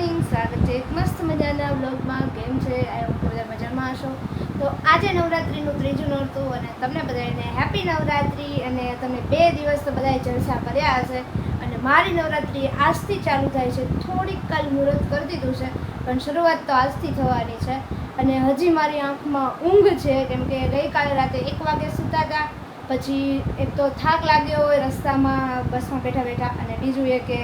Morning સ્વાગત છે એક મસ્ત મજાના વ્લોગમાં. કેમ છે? બધા મજામાં હશો. તો આજે નવરાત્રિનું ત્રીજું નોરતું અને તમને બધાને હેપી નવરાત્રિ અને તમે બે દિવસ તો બધાએ જલસા કર્યા હશે. અને મારી નવરાત્રિ આજથી ચાલુ થાય છે. થોડીક કાલ મુહૂર્ત કરી દીધું છે, પણ શરૂઆત તો આજથી થવાની છે. અને હજી મારી આંખમાં ઊંઘ છે, કેમ કે ગઈકાલે રાતે એક વાગે સૂતા હતા. પછી એક તો થાક લાગ્યો હોય રસ્તામાં, બસમાં બેઠા બેઠા. અને બીજું એ કે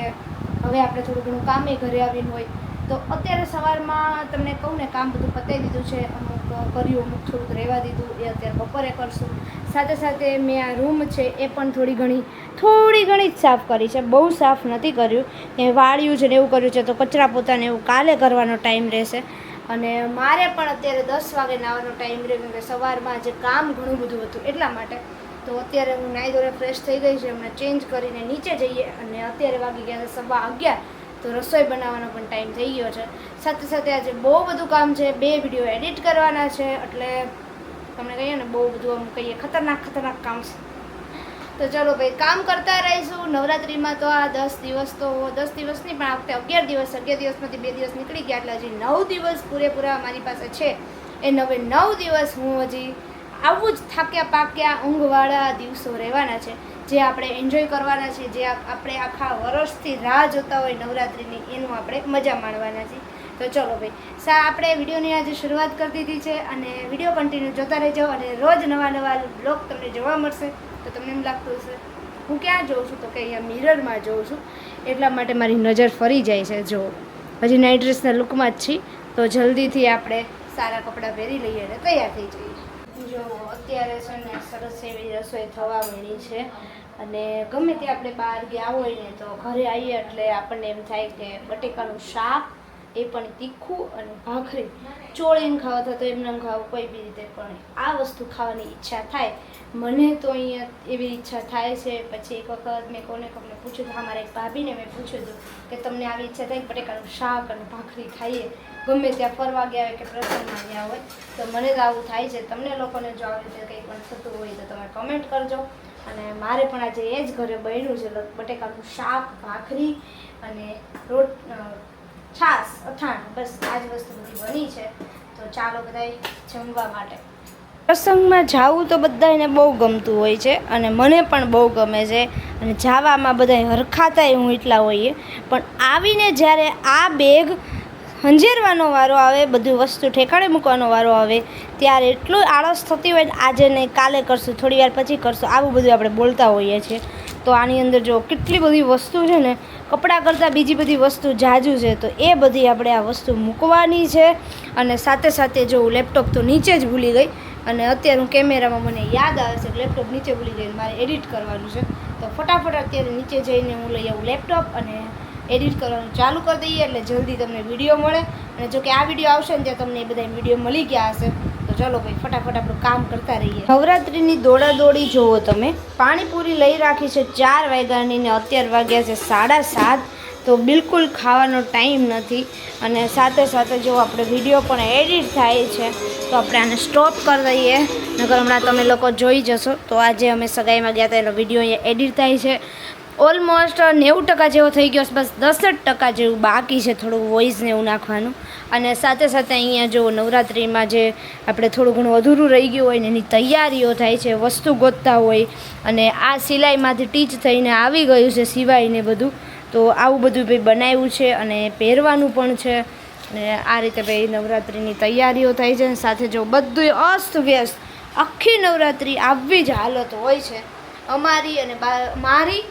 હવે આપણે થોડું ઘણું કામે ઘરે આવીને હોય, તો અત્યારે સવારમાં તમને કહું ને, કામ બધું પતાવી દીધું છે, અમુક કર્યું, અમુક થોડુંક રહેવા દીધું, એ અત્યારે બપોરે કરશું. સાથે સાથે મેં આ રૂમ છે એ પણ થોડી ઘણી થોડી ઘણી જ સાફ કરી છે. બહુ સાફ નથી કર્યું. એ વાળ્યું છે ને એવું કર્યું છે, તો કચરા પોતાને એવું કાલે કરવાનો ટાઈમ રહેશે. અને મારે પણ અત્યારે દસ વાગે નાવાનો ટાઈમ રહ્યો કે સવારમાં જે કામ ઘણું બધું હતું એટલા માટે તો અત્યારે હું નાઈ ધોરે ફ્રેશ થઈ ગઈ છે. હમણાં ચેન્જ કરીને નીચે જઈએ અને અત્યારે વાગી ગયા છે સવા અગિયાર. તો રસોઈ બનાવવાનો પણ ટાઈમ થઈ ગયો છે. સાથે સાથે આજે બહુ બધું કામ છે. બે વીડિયો એડિટ કરવાના છે. એટલે તમને કહીએ ને, બહુ બધું આમ કહીએ, ખતરનાક ખતરનાક કામ છે. તો ચલો ભાઈ, કામ કરતા રહીશું. નવરાત્રિમાં તો આ દસ દિવસ તો, દસ દિવસ નહીં, પણ આ વખતે અગિયાર દિવસ, અગિયાર દિવસમાંથી બે દિવસ નીકળી ગયા. એટલે હજી નવ દિવસ પૂરેપૂરા મારી પાસે છે. એ નવે નવ દિવસ હું હજી આવું જ થાક્યા પાક્યા ઊંઘવાળા દિવસો રહેવાના છે. જે આપણે એન્જોય કરવાના છે, જે આપણે આખા વર્ષથી રાહ જોતા હોય નવરાત્રિની, એનું આપણે મજા માણવાના છીએ. તો ચલો ભાઈ, સા, આપણે વિડીયોની આજે શરૂઆત કરી દીધી છે અને વીડિયો કન્ટિન્યુ જોતા રહેજો અને રોજ નવા નવા બ્લોગ તમને જોવા મળશે. તો તમને એમ લાગતું હશે, હું ક્યાં જોઉં છું? તો કે અહીંયા મિરરમાં જોઉં છું. એટલા માટે મારી નજર ફરી જાય છે, જો. હજી નાઇટ ડ્રેસના લુકમાં જ છીએ. તો જલ્દીથી આપણે સારા કપડાં પહેરી લઈએ અને તૈયાર થઈ જઈએ. જો અત્યારે છે ને સરસ એવી રસોઈ થવા મળી છે. અને ગમે તે આપણે બહાર ગયા હોય ને તો ઘરે આવીએ એટલે આપણને એમ થાય કે બટેકાનું શાક એ પણ તીખું અને ભાખરી. ચોળીને ખાવા તો એમને એમ ખાવું, કોઈ બી રીતે પણ. આ વસ્તુ ખાવાની ઈચ્છા થાય. મને તો અહીંયા એવી ઈચ્છા થાય છે, પછી એક વખત મેં કોને કોને પૂછ્યું હતું મારા એક ભાભીને મેં પૂછ્યું હતું કે તમને આવી ઈચ્છા થાય બટેકાનું શાક અને ભાખરી ખાઈએ? ગમે ત્યાં ફરવા ગયા હોય કે પ્રસંગમાં ગયા હોય, તો મને તો આવું થાય છે. તમને લોકોને જો આવી રીતે કંઈ પણ થતું હોય તો તમે કમેન્ટ કરજો. અને મારે પણ આજે એ જ ઘરે બન્યું છે બટેકાનું શાક, ભાખરી અને રોટ છાશ, અથાણું, બસ આ જ વસ્તુ બધી બની છે. તો ચાલો બધા જમવા માટે. પ્રસંગમાં જાવું તો બધાને બહુ ગમતું હોય છે અને મને પણ બહુ ગમે છે. અને જાવામાં બધાય હરખાતાય હું એટલા હોઈએ. પણ આવીને જ્યારે આ બેગ હંજેરવાનો વારો આવે, બધું વસ્તુ ઠેકાણે મૂકવાનો વારો આવે, ત્યારે એટલું આળસ થતી હોય આજે નહીં, કાલે કરશું થોડી વાર પછી કરશું, આવું બધું આપણે બોલતા હોઈએ છીએ. તો આની અંદર જો કેટલી બધી વસ્તુ છે ને, કપડાં કરતાં બીજી બધી વસ્તુ જાજુ છે, તો એ બધી આપણે આ વસ્તુ મૂકવાની છે. અને સાથે સાથે જો હું લેપટોપ તો નીચે જ ભૂલી ગઈ, અને અત્યારે હું કેમેરામાં મને યાદ આવે છે લેપટોપ નીચે ભૂલી ગઈ મારે એડિટ કરવાનું છે. તો ફટાફટ અત્યારે નીચે જઈને હું લઈ આવું લેપટોપ અને એડિટ કરવાનું ચાલુ કરી દઈએ એટલે જલ્દી તમને વીડિયો મળે. અને જો કે આ વીડિયો આવશે ને, ત્યાં તમને એ બધા વીડિયો મળી ગયા હશે. ચલો ભાઈ, ફટાફટ આપણું કામ કરતા રહીએ. નવરાત્રિની દોડાદોડી જોવો તમે. પાણીપુરી લઈ રાખી છે ચાર વાગ્યાની ને અત્યાર વાગ્યા છે સાડા સાત. તો બિલકુલ ખાવાનો ટાઈમ નથી. અને સાથે સાથે જો આપણે વીડિયો પણ એડિટ થાય છે, તો આપણે આને સ્ટોપ કરી દઈએ. નકર હમણાં તમે લોકો જોઈ જશો. તો આજે અમે સગાઈમાં ગયા હતા, એનો વીડિયો અહીંયા એડિટ થાય છે. ઓલમોસ્ટ નેવું ટકા જેવો થઈ ગયો છે, બસ દસ જ ટકા જેવું બાકી છે થોડું વોઇસ ને એવું નાખવાનું. અને સાથે સાથે અહીંયા જો નવરાત્રિમાં જે આપણે થોડું ઘણું અધૂરું રહી ગયું હોય ને એની તૈયારીઓ થાય છે, વસ્તુ ગોતતા હોય, અને આ સિલાઈમાંથી ટીચ થઈને આવી ગયું છે સિવાયને બધું, તો આવું બધું ભાઈ બનાવ્યું છે અને પહેરવાનું પણ છે. ને આ રીતે ભાઈ નવરાત્રિની તૈયારીઓ થાય છે સાથે જો બધું અસ્ત વ્યસ્ત આખી નવરાત્રિ આવી જ હાલત હોય છે. અમારી અને મારી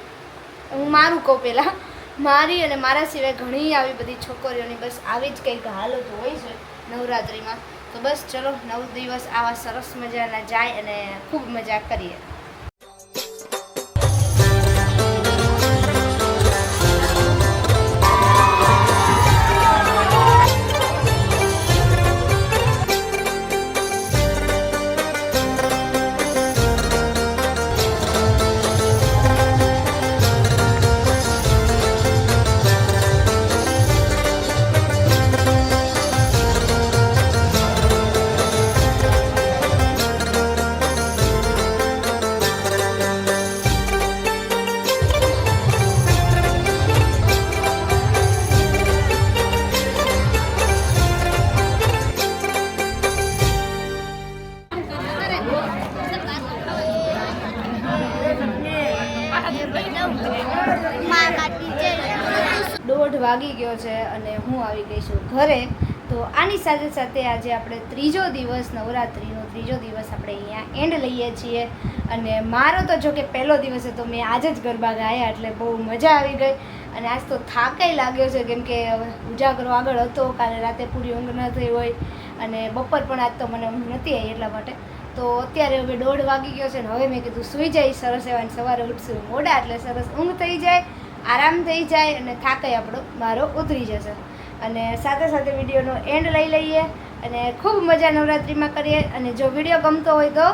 હું મારું કહું પહેલાં. મારી અને મારા સિવાય ઘણી આવી બધી છોકરીઓની બસ આવી જ કંઈક હાલત હોય છે નવરાત્રિમાં. તો બસ ચલો, નવ દિવસ આવા સરસ મજાના જાય અને ખૂબ મજા કરીએ. દોઢ વાગી ગયો છે અને હું આવી ગઈ છું ઘરે. તો આની સાથે સાથે આજે આપણે ત્રીજો દિવસ, નવરાત્રીનો ત્રીજો દિવસ આપણે અહીંયા એન્ડ લઈએ છીએ. અને મારો તો જો કે પહેલો દિવસ હતો મેં આજે જ ગરબા ગાયા એટલે બહુ મજા આવી ગઈ. અને આજ તો થાકાઈ લાગ્યો છે કેમ કે ઉજાગરો આગળ હતો, કાલે રાતે પૂરી ઊંઘ ન થઈ હોય અને બપોર પણ આજ તો મને ઊંઘ નથી આવી એટલા માટે. તો અત્યારે હવે દોઢ વાગી ગયો છે ને હવે મેં કીધું સૂઈ જાય સરસ એવા સવારે ઉઠશું. મોડા એટલે સરસ ઊંઘ થઈ જાય, આરામ થઈ જાય અને થાકાય આપણો, મારો ઉતરી જશે. અને સાથે સાથે વિડીયોનો એન્ડ લઈ લઈએ અને ખૂબ મજા નવરાત્રિમાં કરીએ. અને જો વીડિયો ગમતો હોય તો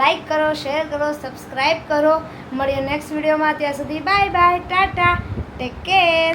લાઈક કરો શેર કરો સબસ્ક્રાઈબ કરો. મળીએ નેક્સ્ટ વિડીયોમાં. ત્યાં સુધી bye bye tata take care